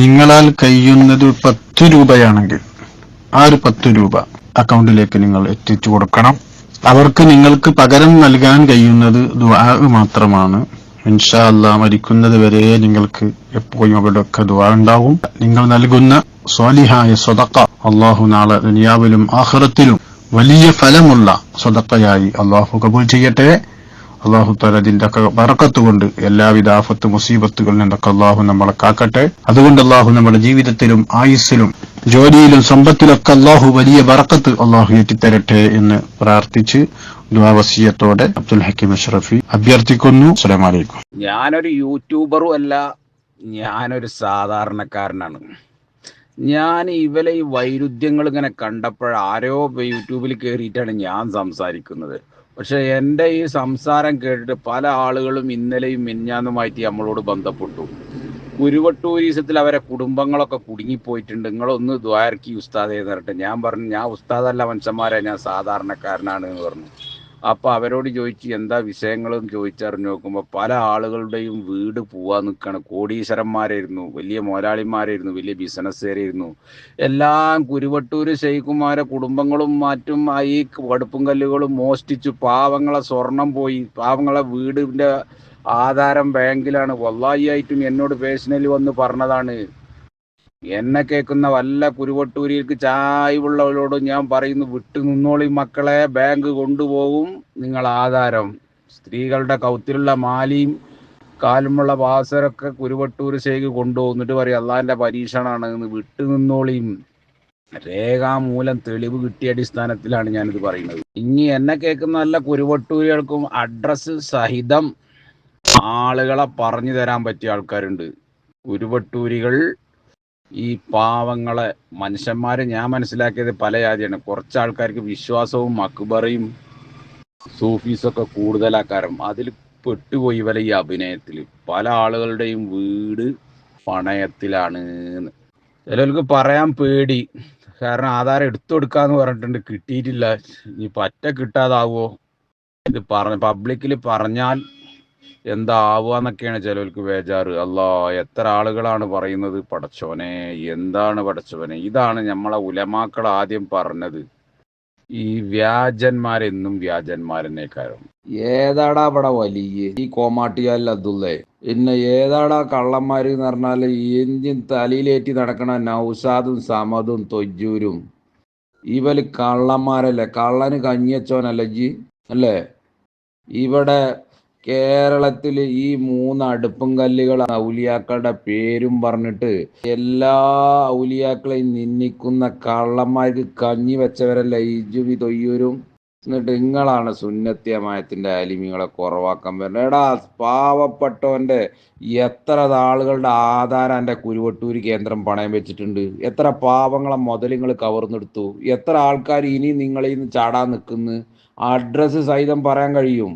നിങ്ങളാൽ കഴിയുന്നത് പത്ത് രൂപയാണെങ്കിൽ ആ ഒരു പത്ത് രൂപ അക്കൗണ്ടിലേക്ക് നിങ്ങൾ എത്തിച്ചു കൊടുക്കണം. അവർക്ക് നിങ്ങൾക്ക് പകരം നൽകാൻ കഴിയുന്നത് ദുആ മാത്രമാണ്. ഇൻഷാ അല്ല മരിക്കുന്നത് വരെ നിങ്ങൾക്ക് എപ്പോഴും അവിടെയൊക്കെ ദുആ ഉണ്ടാവും. നിങ്ങൾ നൽകുന്ന സ്വാലിഹായ സ്വതക്ക അള്ളാഹു നാളെ ദുനിയാവിലും ആഹ്റത്തിലും വലിയ ഫലമുള്ള സ്വതക്കയായി അള്ളാഹു കബൂൽ ചെയ്യട്ടെ. അള്ളാഹു താല അതിന്റെ ബറക്കത്ത് കൊണ്ട് എല്ലാവിധ ആഫത്ത് മുസീബത്തുകളിൽ നിന്നൊക്കെ അള്ളാഹു നമ്മളെ കാക്കട്ടെ. അതുകൊണ്ട് അള്ളാഹു നമ്മുടെ ജീവിതത്തിലും ആയുസ്സിലും ജോലിയിലും സമ്പത്തിലൊക്കെ അള്ളാഹു വലിയ വറക്കത്ത് അള്ളാഹു ഏറ്റിത്തരട്ടെ എന്ന് പ്രാർത്ഥിച്ച് ദുവാവസീയത്തോടെ അബ്ദുൽ ഹക്കീം അഷ്റഫി അഭ്യർത്ഥിക്കുന്നു. അസ്സലാമു അലൈക്കും. ഞാനൊരു യൂട്യൂബറും അല്ല ഞാനൊരു സാധാരണക്കാരനാണ്. ഞാൻ ഇവലെ ഈ വൈരുദ്ധ്യങ്ങൾ ഇങ്ങനെ കണ്ടപ്പോൾ ആരോ യൂട്യൂബിൽ കയറിയിട്ടാണ് ഞാൻ സംസാരിക്കുന്നത്. പക്ഷെ എന്റെ ഈ സംസാരം കേട്ടിട്ട് പല ആളുകളും ഇന്നലെയും മിന്നാന്നുമായിട്ട് നമ്മളോട് ബന്ധപ്പെട്ടു. കുരുവട്ടൂരീസത്തിൽ അവരെ കുടുംബങ്ങളൊക്കെ കുടുങ്ങിപ്പോയിട്ടുണ്ട്. നിങ്ങളൊന്ന് ദ്വാരക്കി ഉസ്താദ് എന്ന് പറഞ്ഞിട്ട് ഞാൻ പറഞ്ഞു ഞാൻ ഉസ്താദല്ല മനുഷ്യന്മാരെ ഞാൻ സാധാരണക്കാരനാണ് എന്ന് പറഞ്ഞു. അപ്പൊ അവരോട് ചോദിച്ച് എന്താ വിഷയങ്ങളും ചോദിച്ചറിഞ്ഞു നോക്കുമ്പോൾ പല ആളുകളുടെയും വീട് പോവാൻ നിൽക്കുകയാണ് കോടീശ്വരന്മാരായിരുന്നു വലിയ മുതലാളിമാരായിരുന്നു വലിയ ബിസിനസ്സുകാരായിരുന്നു. എല്ലാം കുരുവട്ടൂര് ഷെയ്ഖുമാരെ കുടുംബങ്ങളും മാറ്റും ഈ കടുപ്പും കല്ലുകളും മോഷ്ടിച്ചു പാവങ്ങളെ സ്വർണം പോയി പാവങ്ങളെ വീടിന്റെ ആധാരം ബാങ്കിലാണ്. വല്ലായിയായിട്ടും എന്നോട് പേഴ്സണലി വന്ന് പറഞ്ഞതാണ്. എന്നെ കേൾക്കുന്ന വല്ല കുരുവട്ടൂരിക്ക് ചായവുള്ളവരോട് ഞാൻ പറയുന്നു വിട്ടു നിന്നോളി മക്കളെ ബാങ്ക് കൊണ്ടുപോകും നിങ്ങൾ ആധാരം. സ്ത്രീകളുടെ കൗത്തിലുള്ള മാലിയും കാലുമുള്ള വാസരൊക്കെ കുരുവട്ടൂർ ശേഖ് കൊണ്ടുപോകുന്നിട്ട് പറയും അള്ളാന്റെ പരീക്ഷണമാണ് എന്ന് വിട്ടു നിന്നോളിയും. രേഖാമൂലം തെളിവ് കിട്ടിയ അടിസ്ഥാനത്തിലാണ് ഞാനിത് പറയുന്നത്. ഇനി എന്നെ കേൾക്കുന്ന നല്ല കുരുവട്ടൂരികൾക്കും അഡ്രസ്സ് സഹിതം ആളുകളെ പറഞ്ഞു തരാൻ പറ്റിയ ആൾക്കാരുണ്ട്. കുരുവട്ടൂരികൾ ഈ പാവങ്ങളെ മനുഷ്യന്മാരെ ഞാൻ മനസ്സിലാക്കിയത് പല ജാതിയാണ്. കുറച്ച് ആൾക്കാർക്ക് വിശ്വാസവും അക്ബറയും സൂഫീസൊക്കെ കൂടുതലാക്കാരും അതിൽ പെട്ടുപോയി വല ഈ അഭിനയത്തിൽ പല ആളുകളുടെയും വീട് പണയത്തിലാണ് ചിലർക്ക് പറയാൻ പേടി. കാരണം ആധാരം എടുത്തു കൊടുക്കാന്ന് പറഞ്ഞിട്ടുണ്ട്. കിട്ടിയിട്ടില്ല. ഇനി പറ്റ കിട്ടാതാവോ? ഇത് പറഞ്ഞ പബ്ലിക്കിൽ പറഞ്ഞാൽ എന്താവുക എന്നൊക്കെയാണ് ചിലവർക്ക് ബേജാറ്. അല്ലാ എത്ര ആളുകളാണ് പറയുന്നത്? പടച്ചോനെ എന്താണ് പടച്ചോനെ? ഇതാണ് നമ്മളെ ഉലമാക്കൾ ആദ്യം പറഞ്ഞത്. ഈ വ്യാജന്മാരെന്നും വ്യാജന്മാരെന്നേക്കാരും ഏതാടാ ഇവിടെ വലിയ? ഈ കോമാട്ടിയാൽ അതുള്ളേ പിന്നെ ഏതാടാ കള്ളന്മാര് എന്ന് പറഞ്ഞാൽ എന്തിൻ തലയിലേറ്റി നടക്കണ നൗസാദും സമദും തൊജ്ജൂരും ഇവൽ കള്ളന്മാരല്ലേ? കള്ളന് കഞ്ഞിയച്ചോനല്ലേ ജി അല്ലേ? ഇവിടെ കേരളത്തിൽ ഈ മൂന്ന് അടുപ്പും കല്ലുകൾ ഔലിയാക്കളുടെ പേരും പറഞ്ഞിട്ട് എല്ലാ ഔലിയാക്കളെയും നിന്ദിക്കുന്ന കള്ളന്മാർക്ക് കഞ്ഞി വെച്ചവരല്ല ഇജുബി തൊയ്യൂരും. എന്നിട്ട് നിങ്ങളാണ് സുന്നത്യമായത്തിന്റെ അലിമികളെ കുറവാക്കാൻ വരുന്നത്. എടാ പാവപ്പെട്ടവന്റെ എത്ര ആളുകളുടെ ആധാരം എന്റെ കുരുവട്ടൂര് കേന്ദ്രം പണയം വെച്ചിട്ടുണ്ട്. എത്ര പാവങ്ങളെ മുതലുകൾ കവർന്നെടുത്തു. എത്ര ആൾക്കാർ ഇനി നിങ്ങളിൽ നിന്ന് ചാടാൻ നിൽക്കുന്നു. അഡ്രസ്സ് സഹിതം പറയാൻ കഴിയും.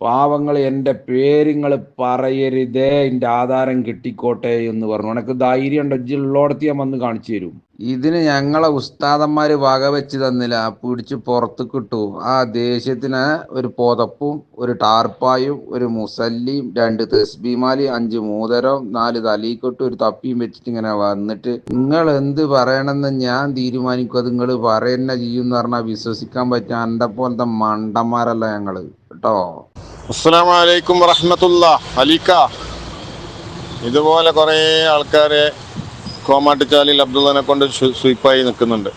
പാവങ്ങൾ എന്റെ പേരുങ്ങൾ പറയരുതേ എന്റെ ആധാരം കിട്ടിക്കോട്ടെ എന്ന് പറഞ്ഞു. ഉനക്ക് ധൈര്യം ഉണ്ടോ ഉള്ളോടത്തി ഞാൻ വന്ന് കാണിച്ചു തരും. ഇതിന് ഞങ്ങളെ ഉസ്താദന്മാര് വകവെച്ച് തന്നില്ല. പിടിച്ച് പുറത്ത് കിട്ടു ആ ദേഷ്യത്തിന് ഒരു പുതപ്പും ഒരു ടാർപ്പായും ഒരു മുസല്ലിയും രണ്ട് തെസ്ബിമാലി അഞ്ച് മൂതരം നാല് തലീക്കൊട്ടും ഒരു തപ്പിയും വെച്ചിട്ട് ഇങ്ങനെ വന്നിട്ട് നിങ്ങൾ എന്ത് പറയണമെന്ന് ഞാൻ തീരുമാനിക്കും. അത് നിങ്ങൾ പറയുന്ന ചെയ്യും എന്ന് പറഞ്ഞാൽ വിശ്വസിക്കാൻ പറ്റും എന്റെ പോലത്തെ മണ്ടന്മാരല്ല ഞങ്ങൾ. കേട്ടോ. അലൈക്കും വറഹമത്തുള്ള. അലിക്ക ഇതുപോലെ കുറേ ആൾക്കാരെ കോമാട്ടിച്ചാലിൽ അബ്ദുള്ളനെ കൊണ്ട് സ്വീപ്പായി നിൽക്കുന്നുണ്ട്.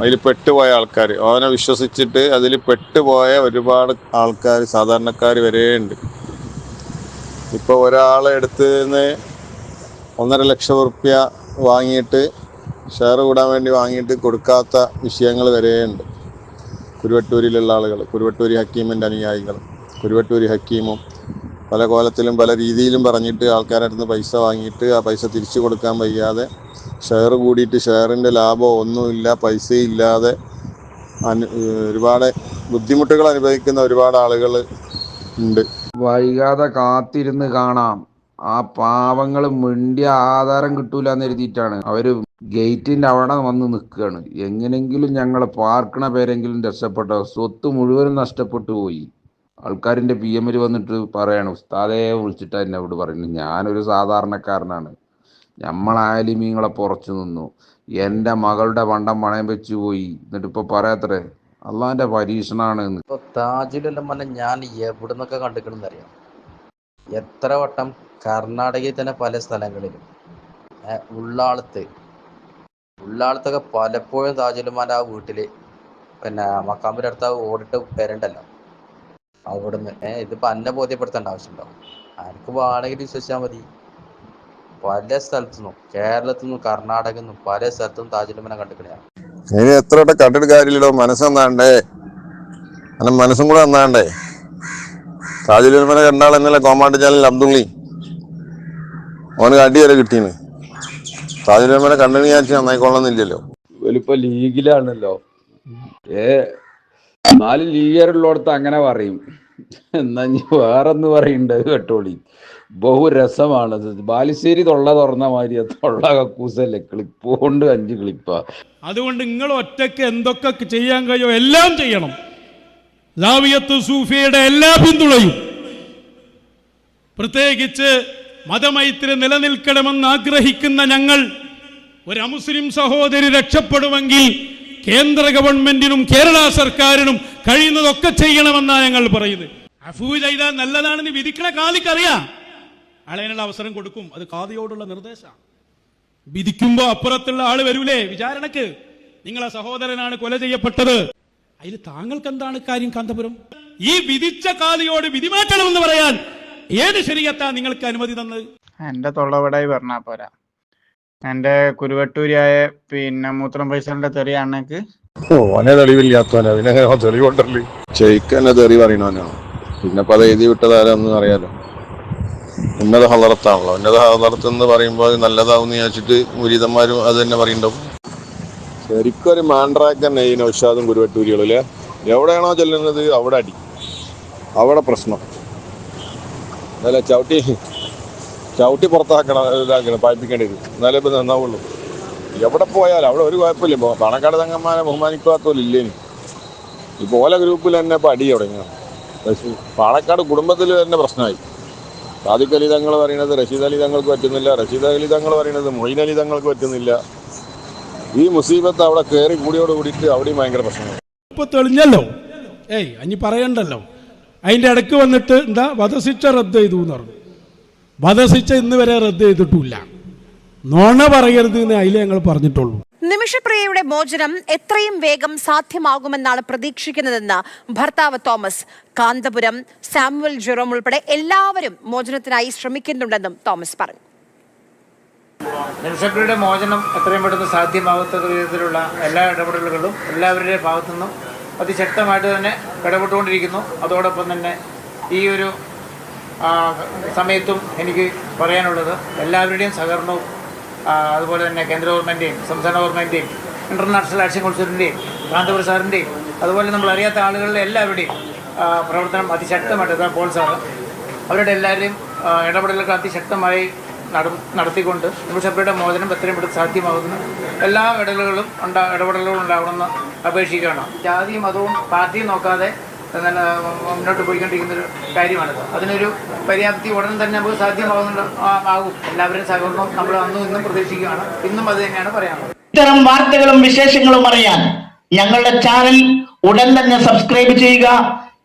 അതിൽ പെട്ടുപോയ ആൾക്കാർ അവനെ വിശ്വസിച്ചിട്ട് അതിൽ പെട്ടുപോയ ഒരുപാട് ആൾക്കാർ സാധാരണക്കാർ വരെ ഉണ്ട്. ഇപ്പോൾ ഒരാളെ എടുത്ത് നിന്ന് ഒന്നര ലക്ഷം റുപ്യ വാങ്ങിയിട്ട് ഷെയർ കൂടാൻ വേണ്ടി വാങ്ങിയിട്ട് കൊടുക്കാത്ത വിഷയങ്ങൾ വരെയുണ്ട് കുരുവട്ടൂരിലുള്ള ആളുകൾ കുരുവട്ടൂരി ഹക്കീമിന്റെ അനുയായികൾ കുരുവട്ടൂരി ഹക്കീമും പല കോലത്തിലും പല രീതിയിലും പറഞ്ഞിട്ട് ആൾക്കാരുടെ അടുത്ത് പൈസ വാങ്ങിയിട്ട് ആ പൈസ തിരിച്ചു കൊടുക്കാൻ വയ്യാതെ ഷെയർ കൂടിയിട്ട് ഷെയറിന്റെ ലാഭം ഒന്നുമില്ല പൈസയില്ലാതെ അനു ഒരുപാട് ബുദ്ധിമുട്ടുകൾ അനുഭവിക്കുന്ന ഒരുപാട് ആളുകൾ ഉണ്ട്. വൈകാതെ കാത്തിരുന്ന് കാണാം. ആ പാവങ്ങൾ മിണ്ടിയ ആധാരം കിട്ടൂല എന്ന് എഴുതിയിട്ടാണ്. അവർ ഗേറ്റിന്റെ അവിടെ വന്ന് നിൽക്കുകയാണ് എങ്ങനെങ്കിലും ഞങ്ങൾ പാർക്കണ പേരെങ്കിലും രക്ഷപ്പെട്ട സ്വത്ത് മുഴുവനും നഷ്ടപ്പെട്ടു പോയി. ആൾക്കാരിന്റെ പി എമ്മിൽ വന്നിട്ട് പറയാണ് ഉസ്താദേ വിളിച്ചിട്ട് ഇവിടെ പറയുന്നത്. ഞാനൊരു സാധാരണക്കാരനാണ്. നമ്മളായാലിമീങ്ങളെ പുറച്ചു നിന്നു. എന്റെ മകളുടെ വണ്ടം പണയം വെച്ചു പോയി. എന്നിട്ട് ഇപ്പൊ പറയാത്രേ അള്ളാന്റെ പരീക്ഷണാണ് താജിലെല്ലാം താജുലുലമനെ ഞാൻ എവിടുന്നൊക്കെ കണ്ടിട്ടുണ്ടെന്ന് അറിയാം. എത്ര വട്ടം കർണാടകയിൽ തന്നെ പല സ്ഥലങ്ങളിലും. ഉള്ളാളത്ത്. ഉള്ളാളത്തൊക്കെ പലപ്പോഴും താജ്മഹൽ ആ വീട്ടിൽ പിന്നെ മക്കാമ്പിന്റെ അടുത്ത് ഓടിട്ട് വരണ്ടല്ലോ. അവിടുന്ന്. ഏഹ് ഇതിപ്പോ അന്നെ ബോധ്യപ്പെടുത്തേണ്ട ആവശ്യമുണ്ടാവും. ആർക്ക് വേണമെങ്കിൽ വിശ്വസിച്ചാൽ മതി. പല സ്ഥലത്തുനിന്നും കേരളത്തിൽ നിന്നും കർണാടകയിൽ നിന്നും പല സ്ഥലത്തും താജ്മഹൽ കണ്ടിക്കണ ഇനി എത്ര വട്ടം കണ്ടിട്ട് കാര്യമില്ലടോ. മനസ്സെന്നാണ്ടേ മനസ്സും കൂടെ നന്നാണ്ടേ താജുലുമനെ കണ്ടാൽ എന്നല്ല കോമാട്ട് ചാനൽ അബ്ദുള്ളി ഓന് അടി വരെ കിട്ടീന്. താജുലുമനെ കണ്ടു ഞാൻ നന്നായിക്കൊള്ളുന്നില്ലല്ലോ വലിപ്പോ ലീഗിലാണല്ലോ. ഏ നാല് ലീഗറുള്ളടത്ത് അങ്ങനെ പറയും. എന്നാ വേറൊന്ന് പറയണ്ടത് കേട്ടോളി. ബഹുരസമാണ്. ബാലുശ്ശേരി തൊള്ള തുറന്ന മാതിരി തൊള്ള കക്കൂസല്ലേ? ക്ലിപ്പ് കൊണ്ട് അഞ്ച് ക്ലിപ്പാ. അതുകൊണ്ട് നിങ്ങൾ ഒറ്റയ്ക്ക് എന്തൊക്കെ ചെയ്യാൻ കഴിയോ എല്ലാം ചെയ്യണം. ജാവിയത്ത് സൂഫിയുടെ എല്ലാ പിന്തുണയും. പ്രത്യേകിച്ച് മതമൈത്രി നിലനിൽക്കണമെന്ന് ആഗ്രഹിക്കുന്ന ഞങ്ങൾ ഒരു അമുസ്ലിം സഹോദരി രക്ഷപ്പെടുമെങ്കിൽ കേന്ദ്ര ഗവൺമെന്റിനും കേരള സർക്കാരിനും കഴിയുന്നതൊക്കെ ചെയ്യണമെന്നാണ് ഞങ്ങൾ പറയുന്നത്. അഫൂ ചെയ്താൽ നല്ലതാണെന്ന് വിധിക്കണ കാലിക്കറിയാം. അളയനുള്ള അവസരം കൊടുക്കും. അത് കാതിയോടുള്ള നിർദ്ദേശമാണ് വിധിക്കുമ്പോ അപ്പുറത്തുള്ള ആൾ വരൂലേ? വിചാരണക്ക്. നിങ്ങളെ സഹോദരനാണ് കൊല ചെയ്യപ്പെട്ടത്. അതിൽ താങ്കൾക്ക് എന്താണ് കാര്യം കാന്തപുരം? ഈ വിധിച്ച കാലിയോട് വിധിമാറ്റണമെന്ന് പറയാൻ ഏത് ശരീരത്താ നിങ്ങൾക്ക് അനുമതി തന്നത്? എന്റെ തൊള്ളവിടായി പറഞ്ഞാ പോരാ. എന്റെ കുരുവട്ടൂരിയായ പിന്നെ മൂത്രം പൈസന്റെ തെറിയ അണ്ണക്ക് ഓനെ തെളിവില്ലാത്തവനെ. പിന്നെ തെളിവുണ്ടല്ലേ? ചെയ്ക്കന്നെ തെറി പറയണവനാണ് പിന്നെ പല എഴുതി വിട്ടതാരാന്ന് അറിയാലോ. ഉന്നത ഹലറത്താണല്ലോ ഉന്നത ഹലറത്ത് എന്ന് പറയുമ്പോൾ അത് നല്ലതാവും വിചാരിച്ചിട്ട് മുരീതന്മാരും അത് തന്നെ പറയണ്ടാവും. ശരിക്കും മാൻഡ്രാക്ക് തന്നെ ഈ നൗഷാദും കുരുവട്ടൂരികളും അല്ലേ? എവിടെയാണോ ചെല്ലുന്നത്? അവിടെ അടി. അവിടെ പ്രശ്നം. അല്ല ചവിട്ടി ചവിട്ടി പുറത്താക്കണം ഇതാക്കണം പായിപ്പിക്കേണ്ടി വരും. എന്നാലേ ഇപ്പം നന്നാവുള്ളൂ. എവിടെ പോയാലും അവിടെ ഒരു കുഴപ്പമില്ല. ഇപ്പോൾ പണക്കാട് തങ്ങന്മാരെ ബഹുമാനിക്കാത്തോലില്ലേനി ഇപ്പോൾ ഓല ഗ്രൂപ്പിൽ തന്നെ ഇപ്പോൾ അടി തുടങ്ങിയാണ് പക്ഷേ പാണക്കാട് കുടുംബത്തിൽ തന്നെ പ്രശ്നമായി. സാദിഖ് അലി തങ്ങൾ പറയുന്നത് റഷീദ് അലി തങ്ങൾക്ക് പറ്റുന്നില്ല റഷീദ് അലി തങ്ങൾ പറയുന്നത് മൊയ്ൻ അലി തങ്ങൾക്ക് പറ്റുന്നില്ല. ഈ മുസീബത്ത് അവിടെ കയറി കൂടിയോട് കൂടിയിട്ട് അവിടെയും ഭയങ്കര പ്രശ്നമാണ് തെളിഞ്ഞല്ലോ. ഏയ് അഞ്ഞി പറയണ്ടല്ലോ. അതിന്റെ ഇടയ്ക്ക് വന്നിട്ട് എന്താ? വധശിക്ഷ റദ്ദ് ചെയ്തു എന്ന് പറഞ്ഞു. വധശിക്ഷ ഇന്ന് വരെ റദ്ദ് ചെയ്തിട്ടില്ല. നോണ പറയരുത് എന്ന് അതിലേ ഞങ്ങൾ പറഞ്ഞിട്ടുള്ളൂ. നിമിഷപ്രിയയുടെ മോചനം എത്രയും വേഗം സാധ്യമാകുമെന്നാണ് പ്രതീക്ഷിക്കുന്നതെന്ന് ഭർത്താവ് തോമസ്. കാന്തപുരം സാമുവൽ ജെറോം ഉൾപ്പെടെ എല്ലാവരും മോചനത്തിനായി ശ്രമിക്കുന്നുണ്ടെന്നും തോമസ് പറഞ്ഞു. നിമിഷപ്രിയയുടെ മോചനം എത്രയും പെട്ടെന്ന് സാധ്യമാകത്തക്ക വിധത്തിലുള്ള എല്ലാ ഇടപെടലുകളും എല്ലാവരുടെയും ഭാഗത്തു നിന്നും അതിശക്തമായിട്ട് തന്നെ ഇടപെട്ടുകൊണ്ടിരിക്കുന്നു. അതോടൊപ്പം തന്നെ ഈ ഒരു സമയത്തും എനിക്ക് പറയാനുള്ളത് എല്ലാവരുടെയും സഹകരണവും അതുപോലെ തന്നെ കേന്ദ്ര ഗവൺമെന്റെയും സംസ്ഥാന ഗവൺമെന്റെയും ഇന്റർനാഷണൽ ആക്ഷൻ കൗൺസിലിന്റെയും കാന്തപുര സാറിന്റെയും അതുപോലെ നമ്മൾ അറിയാത്ത ആളുകളുടെ എല്ലാവരുടെയും പ്രവർത്തനം അതിശക്തമായിട്ട് പോൾ സാറ് അവരുടെ എല്ലാവരുടെയും ഇടപെടലുകൾ അതിശക്തമായി നടത്തിക്കൊണ്ട് നിമിഷപ്പയുടെ മോചനം എത്രയും പെട്ടെന്ന് സാധ്യമാകുന്നു. എല്ലാ ഇടപെടലുകളും ഉണ്ടാ ഇടപെടലുകളും ഉണ്ടാവണമെന്ന് അപേക്ഷിക്കുകയാണ്. ജാതിയും മതവും പാർട്ടിയും നോക്കാതെ തന്നെ മുന്നോട്ട് പോയിക്കൊണ്ടിരിക്കുന്ന ഒരു കാര്യമാണിത്. അതിനൊരു പര്യാപ്തി ഉടൻ തന്നെ നമുക്ക് സാധ്യമാകുന്നുണ്ട് ആകും. എല്ലാവരും സഹകരണവും നമ്മൾ അന്നും ഇന്നും പ്രതീക്ഷിക്കുകയാണ്. ഇന്നും അത് തന്നെയാണ് പറയാനുള്ളത്. ഇത്തരം വാർത്തകളും വിശേഷങ്ങളും അറിയാൻ ഞങ്ങളുടെ ചാനൽ ഉടൻ തന്നെ സബ്സ്ക്രൈബ് ചെയ്യുക.